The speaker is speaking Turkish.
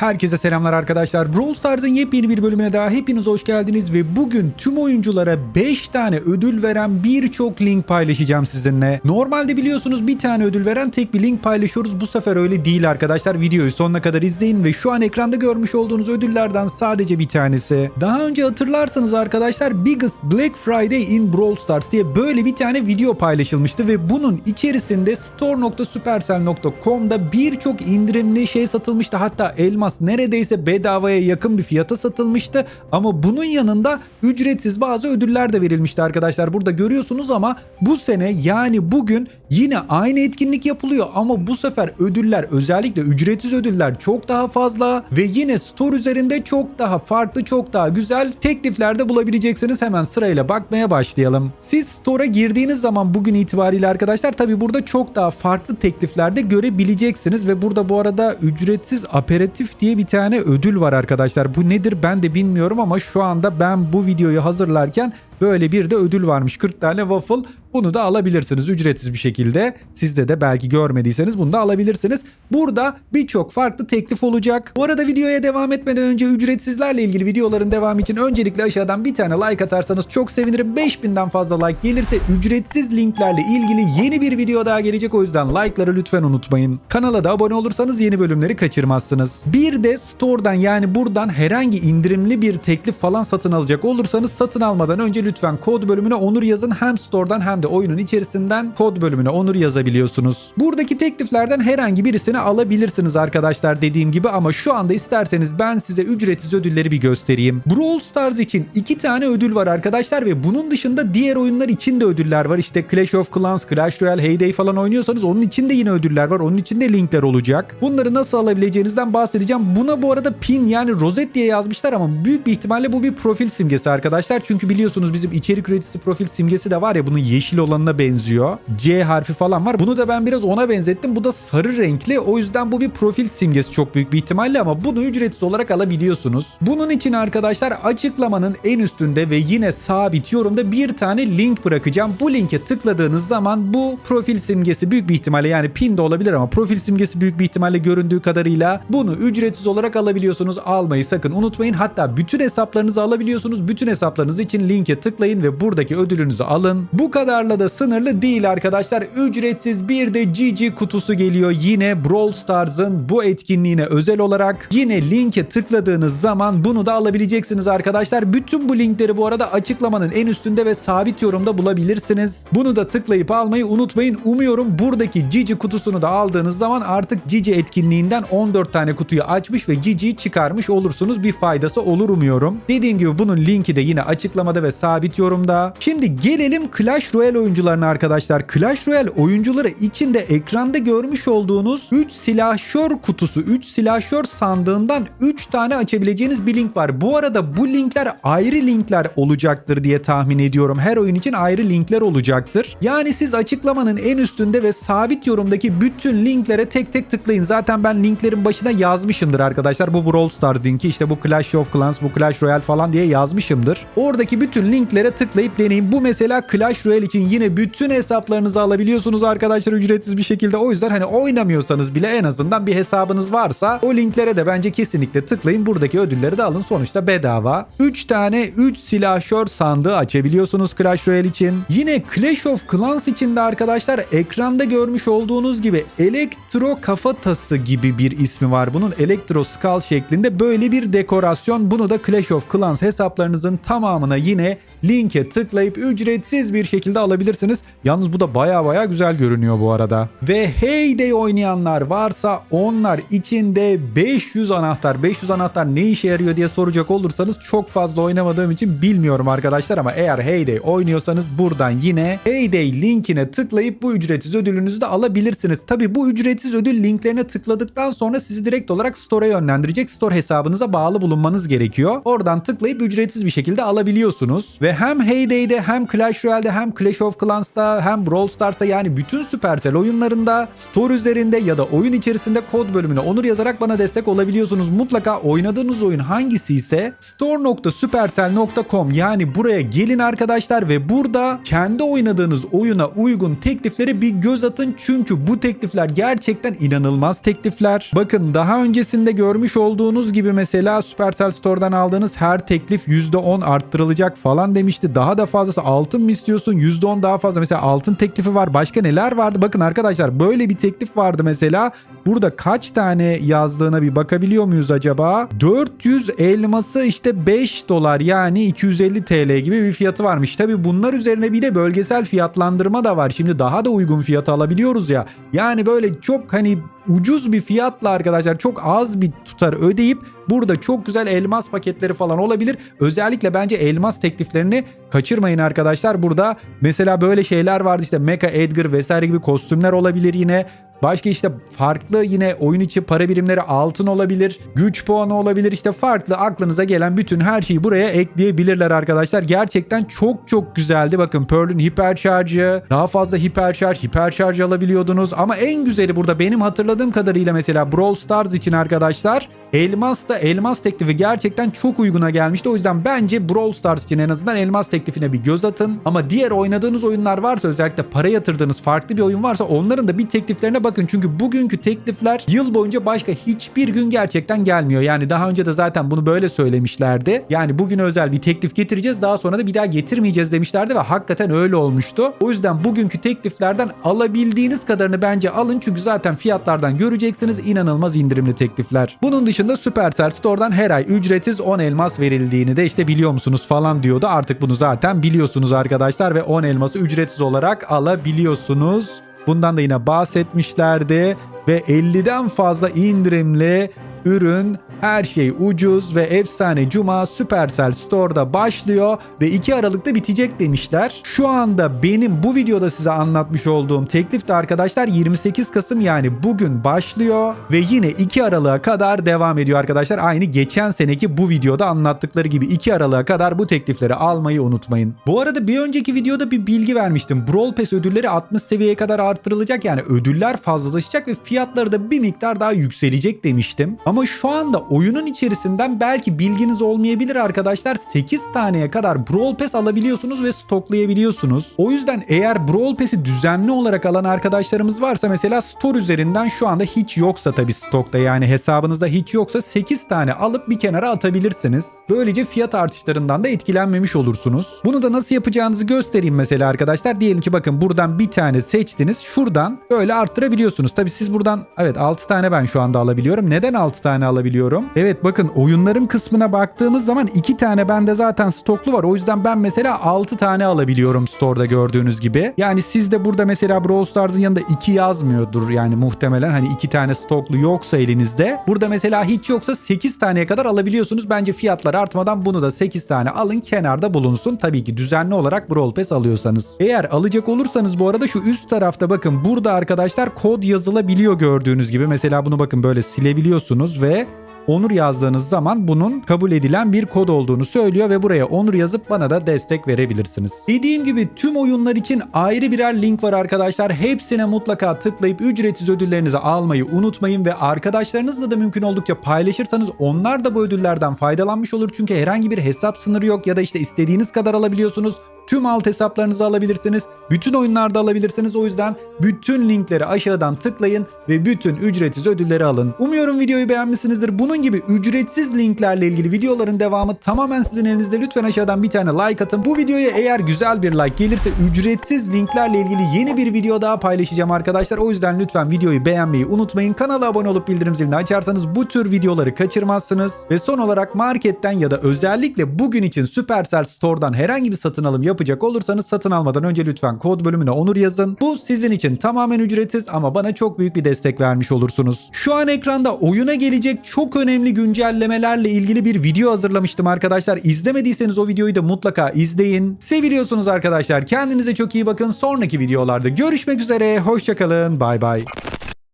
Herkese selamlar arkadaşlar. Brawl Stars'ın yepyeni bir bölümüne daha hepiniz hoş geldiniz ve bugün tüm oyunculara 5 tane ödül veren birçok link paylaşacağım sizinle. Normalde biliyorsunuz bir tane ödül veren tek bir link paylaşıyoruz. Bu sefer öyle değil arkadaşlar. Videoyu sonuna kadar izleyin ve şu an ekranda görmüş olduğunuz ödüllerden sadece bir tanesi. Daha önce hatırlarsanız arkadaşlar Biggest Black Friday in Brawl Stars diye böyle bir tane video paylaşılmıştı ve bunun içerisinde store.supercell.com'da birçok indirimli şey satılmıştı. Hatta elmas neredeyse bedavaya yakın bir fiyata satılmıştı. Ama bunun yanında ücretsiz bazı ödüller de verilmişti arkadaşlar. Burada görüyorsunuz ama bu sene yani bugün yine aynı etkinlik yapılıyor ama bu sefer ödüller özellikle ücretsiz ödüller çok daha fazla ve yine store üzerinde çok daha farklı çok daha güzel tekliflerde bulabileceksiniz. Hemen sırayla bakmaya başlayalım. Siz store'a girdiğiniz zaman bugün itibariyle arkadaşlar tabi burada çok daha farklı tekliflerde görebileceksiniz ve burada bu arada ücretsiz aperatif diye bir tane ödül var arkadaşlar. Bu nedir ben de bilmiyorum ama şu anda ben bu videoyu hazırlarken böyle bir de ödül varmış. 40 tane waffle. Bunu da alabilirsiniz ücretsiz bir şekilde. Sizde de belki görmediyseniz bunu da alabilirsiniz. Burada birçok farklı teklif olacak. Bu arada videoya devam etmeden önce ücretsizlerle ilgili videoların devamı için öncelikle aşağıdan bir tane like atarsanız çok sevinirim. 5000'den fazla like gelirse ücretsiz linklerle ilgili yeni bir video daha gelecek. O yüzden like'ları lütfen unutmayın. Kanala da abone olursanız yeni bölümleri kaçırmazsınız. Bir de store'dan yani buradan herhangi indirimli bir teklif falan satın alacak olursanız satın almadan önce lütfen kod bölümüne onur yazın. Hem store'dan hem de oyunun içerisinden kod bölümüne onur yazabiliyorsunuz. Buradaki tekliflerden herhangi birisini alabilirsiniz arkadaşlar dediğim gibi ama şu anda isterseniz ben size ücretsiz ödülleri bir göstereyim. Brawl Stars için iki tane ödül var arkadaşlar ve bunun dışında diğer oyunlar için de ödüller var. İşte Clash of Clans, Clash Royale, Heyday falan oynuyorsanız onun için de yine ödüller var. Onun için de linkler olacak. Bunları nasıl alabileceğinizden bahsedeceğim. Buna bu arada pin yani rozet diye yazmışlar ama büyük bir ihtimalle bu bir profil simgesi arkadaşlar. Çünkü biliyorsunuz bizim içerik üreticisi profil simgesi de var ya bunun yeşil olanına benziyor. C harfi falan var. Bunu da ben biraz ona benzettim. Bu da sarı renkli. O yüzden bu bir profil simgesi çok büyük bir ihtimalle ama bunu ücretsiz olarak alabiliyorsunuz. Bunun için arkadaşlar açıklamanın en üstünde ve yine sabit yorumda bir tane link bırakacağım. Bu linke tıkladığınız zaman bu profil simgesi büyük bir ihtimalle yani pin de olabilir ama profil simgesi büyük bir ihtimalle göründüğü kadarıyla bunu ücretsiz olarak alabiliyorsunuz. Almayı sakın unutmayın. Hatta bütün hesaplarınızı alabiliyorsunuz. Bütün hesaplarınız için linke tıklayın ve buradaki ödülünüzü alın. Bu kadarla da sınırlı değil arkadaşlar. Ücretsiz bir de GG kutusu geliyor yine Brawl Stars'ın bu etkinliğine özel olarak. Yine linke tıkladığınız zaman bunu da alabileceksiniz arkadaşlar. Bütün bu linkleri bu arada açıklamanın en üstünde ve sabit yorumda bulabilirsiniz. Bunu da tıklayıp almayı unutmayın. Umuyorum buradaki GG kutusunu da aldığınız zaman artık GG etkinliğinden 14 tane kutuyu açmış ve GG'yi çıkarmış olursunuz. Bir faydası olur umuyorum. Dediğim gibi bunun linki de yine açıklamada ve sabit yorumda. Şimdi gelelim Clash Royale oyuncularına arkadaşlar. Clash Royale oyuncuları içinde ekranda görmüş olduğunuz 3 silahşör kutusu, 3 silahşör sandığından 3 tane açabileceğiniz bir link var. Bu arada bu linkler ayrı linkler olacaktır diye tahmin ediyorum. Her oyun için ayrı linkler olacaktır. Yani siz açıklamanın en üstünde ve sabit yorumdaki bütün linklere tek tek tıklayın. Zaten ben linklerin başına yazmışımdır arkadaşlar. Bu Brawl Stars linki, işte bu Clash of Clans, bu Clash Royale falan diye yazmışımdır. Oradaki bütün linklere tıklayıp deneyin. Bu mesela Clash Royale için yine bütün hesaplarınızı alabiliyorsunuz arkadaşlar ücretsiz bir şekilde. O yüzden hani oynamıyorsanız bile en azından bir hesabınız varsa o linklere de bence kesinlikle tıklayın. Buradaki ödülleri de alın. Sonuçta bedava. 3 tane 3 silahşör sandığı açabiliyorsunuz Clash Royale için. Yine Clash of Clans için de arkadaşlar ekranda görmüş olduğunuz gibi elektro kafatası gibi bir ismi var. Bunun elektro skull şeklinde böyle bir dekorasyon. Bunu da Clash of Clans hesaplarınızın tamamına yine linke tıklayıp ücretsiz bir şekilde alabilirsiniz. Yalnız bu da baya baya güzel görünüyor bu arada. Ve Heyday oynayanlar varsa onlar için de 500 anahtar. 500 anahtar ne işe yarıyor diye soracak olursanız çok fazla oynamadığım için bilmiyorum arkadaşlar ama eğer Heyday oynuyorsanız buradan yine Heyday linkine tıklayıp bu ücretsiz ödülünüzü de alabilirsiniz. Tabi bu ücretsiz ödül linklerine tıkladıktan sonra sizi direkt olarak store'a yönlendirecek. Store hesabınıza bağlı bulunmanız gerekiyor. Oradan tıklayıp ücretsiz bir şekilde alabiliyorsunuz. Ve Ve hem Heyday'de hem Clash Royale'de hem Clash of Clans'ta hem Brawl Stars'ta yani bütün Supercell oyunlarında store üzerinde ya da oyun içerisinde kod bölümüne onur yazarak bana destek olabiliyorsunuz. Mutlaka oynadığınız oyun hangisi ise store.supercell.com yani buraya gelin arkadaşlar ve burada kendi oynadığınız oyuna uygun tekliflere bir göz atın. Çünkü bu teklifler gerçekten inanılmaz teklifler. Bakın daha öncesinde görmüş olduğunuz gibi mesela Supercell Store'dan aldığınız her teklif %10 arttırılacak falan demişti. Daha da fazlası altın mı istiyorsun? %10 daha fazla. Mesela altın teklifi var. Başka neler vardı? Bakın arkadaşlar böyle bir teklif vardı mesela. Burada kaç tane yazdığına bir bakabiliyor muyuz acaba? 400 elması işte 5 dolar yani 250 TL gibi bir fiyatı varmış. Tabi bunlar üzerine bir de bölgesel fiyatlandırma da var. Şimdi daha da uygun fiyata alabiliyoruz ya. Yani böyle çok hani ucuz bir fiyatla arkadaşlar çok az bir tutar ödeyip burada çok güzel elmas paketleri falan olabilir. Özellikle bence elmas tekliflerini kaçırmayın arkadaşlar. Burada mesela böyle şeyler vardı işte Mecha Edgar vesaire gibi kostümler olabilir yine. Başka işte farklı yine oyun içi para birimleri altın olabilir, güç puanı olabilir. işte farklı aklınıza gelen bütün her şeyi buraya ekleyebilirler arkadaşlar. Gerçekten çok çok güzeldi. Bakın Pearl'ün hiper şarjı, daha fazla hiper şarj, hiper şarj alabiliyordunuz. Ama en güzeli burada benim hatırladığım kadarıyla mesela Brawl Stars için arkadaşlar Elmas da elmas teklifi gerçekten çok uyguna gelmişti. O yüzden bence Brawl Stars için en azından elmas teklifine bir göz atın. Ama diğer oynadığınız oyunlar varsa özellikle para yatırdığınız farklı bir oyun varsa onların da bir tekliflerine bakın. Çünkü bugünkü teklifler yıl boyunca başka hiçbir gün gerçekten gelmiyor. Yani daha önce de zaten bunu böyle söylemişlerdi. Yani bugün özel bir teklif getireceğiz daha sonra da bir daha getirmeyeceğiz demişlerdi ve hakikaten öyle olmuştu. O yüzden bugünkü tekliflerden alabildiğiniz kadarını bence alın. Çünkü zaten fiyatlardan göreceksiniz inanılmaz indirimli teklifler. Bunun dışında Supercell Store'dan her ay ücretsiz 10 elmas verildiğini de işte biliyor musunuz falan diyordu. Artık bunu zaten biliyorsunuz arkadaşlar ve 10 elması ücretsiz olarak alabiliyorsunuz. Bundan da yine bahsetmişlerdi ve 50'den fazla indirimli ürün her şey ucuz ve efsane cuma Supercell Store'da başlıyor ve 2 Aralık'ta bitecek demişler. Şu anda benim bu videoda size anlatmış olduğum teklif de arkadaşlar 28 Kasım yani bugün başlıyor ve yine 2 Aralık'a kadar devam ediyor arkadaşlar. Aynı geçen seneki bu videoda anlattıkları gibi 2 Aralık'a kadar bu teklifleri almayı unutmayın. Bu arada bir önceki videoda bir bilgi vermiştim. Brawl Pass ödülleri 60 seviyeye kadar arttırılacak yani ödüller fazlalaşacak ve fiyatları da bir miktar daha yükselecek demiştim. Ama şu anda oyunun içerisinden belki bilginiz olmayabilir arkadaşlar 8 taneye kadar Brawl Pass alabiliyorsunuz ve stoklayabiliyorsunuz. O yüzden eğer Brawl Pass'i düzenli olarak alan arkadaşlarımız varsa mesela store üzerinden şu anda hiç yoksa tabii stokta yani hesabınızda hiç yoksa 8 tane alıp bir kenara atabilirsiniz. Böylece fiyat artışlarından da etkilenmemiş olursunuz. Bunu da nasıl yapacağınızı göstereyim mesela arkadaşlar. Diyelim ki bakın buradan bir tane seçtiniz. Şuradan böyle arttırabiliyorsunuz. Tabii siz buradan evet 6 tane ben şu anda alabiliyorum. Neden 6 tane alabiliyorum? Evet bakın oyunların kısmına baktığımız zaman 2 tane bende zaten stoklu var. O yüzden ben mesela 6 tane alabiliyorum store'da gördüğünüz gibi. Yani sizde burada mesela Brawl Stars'ın yanında 2 yazmıyordur yani muhtemelen hani 2 tane stoklu yoksa elinizde. Burada mesela hiç yoksa 8 taneye kadar alabiliyorsunuz. Bence fiyatlar artmadan bunu da 8 tane alın kenarda bulunsun. Tabii ki düzenli olarak Brawl Pass alıyorsanız. Eğer alacak olursanız bu arada şu üst tarafta bakın burada arkadaşlar kod yazılabiliyor gördüğünüz gibi. Mesela bunu bakın böyle silebiliyorsunuz ve Onur yazdığınız zaman bunun kabul edilen bir kod olduğunu söylüyor ve buraya Onur yazıp bana da destek verebilirsiniz. Dediğim gibi tüm oyunlar için ayrı birer link var arkadaşlar. Hepsine mutlaka tıklayıp ücretsiz ödüllerinizi almayı unutmayın ve arkadaşlarınızla da mümkün oldukça paylaşırsanız onlar da bu ödüllerden faydalanmış olur. Çünkü herhangi bir hesap sınırı yok ya da işte istediğiniz kadar alabiliyorsunuz. Tüm alt hesaplarınızı alabilirsiniz. Bütün oyunlarda alabilirsiniz. O yüzden bütün linkleri aşağıdan tıklayın ve bütün ücretsiz ödülleri alın. Umuyorum videoyu beğenmişsinizdir. Bunun gibi ücretsiz linklerle ilgili videoların devamı tamamen sizin elinizde. Lütfen aşağıdan bir tane like atın. Bu videoya eğer güzel bir like gelirse ücretsiz linklerle ilgili yeni bir video daha paylaşacağım arkadaşlar. O yüzden lütfen videoyu beğenmeyi unutmayın. Kanala abone olup bildirim zilini açarsanız bu tür videoları kaçırmazsınız. Ve son olarak marketten ya da özellikle bugün için Supercell Store'dan herhangi bir satın alım yapacak olursanız satın almadan önce lütfen kod bölümüne onur yazın. Bu sizin için tamamen ücretsiz ama bana çok büyük bir destek vermiş olursunuz. Şu an ekranda oyuna gelecek çok önemli güncellemelerle ilgili bir video hazırlamıştım arkadaşlar. İzlemediyseniz o videoyu da mutlaka izleyin. Seviliyorsunuz arkadaşlar. Kendinize çok iyi bakın. Sonraki videolarda görüşmek üzere. Hoşçakalın. Bay bay.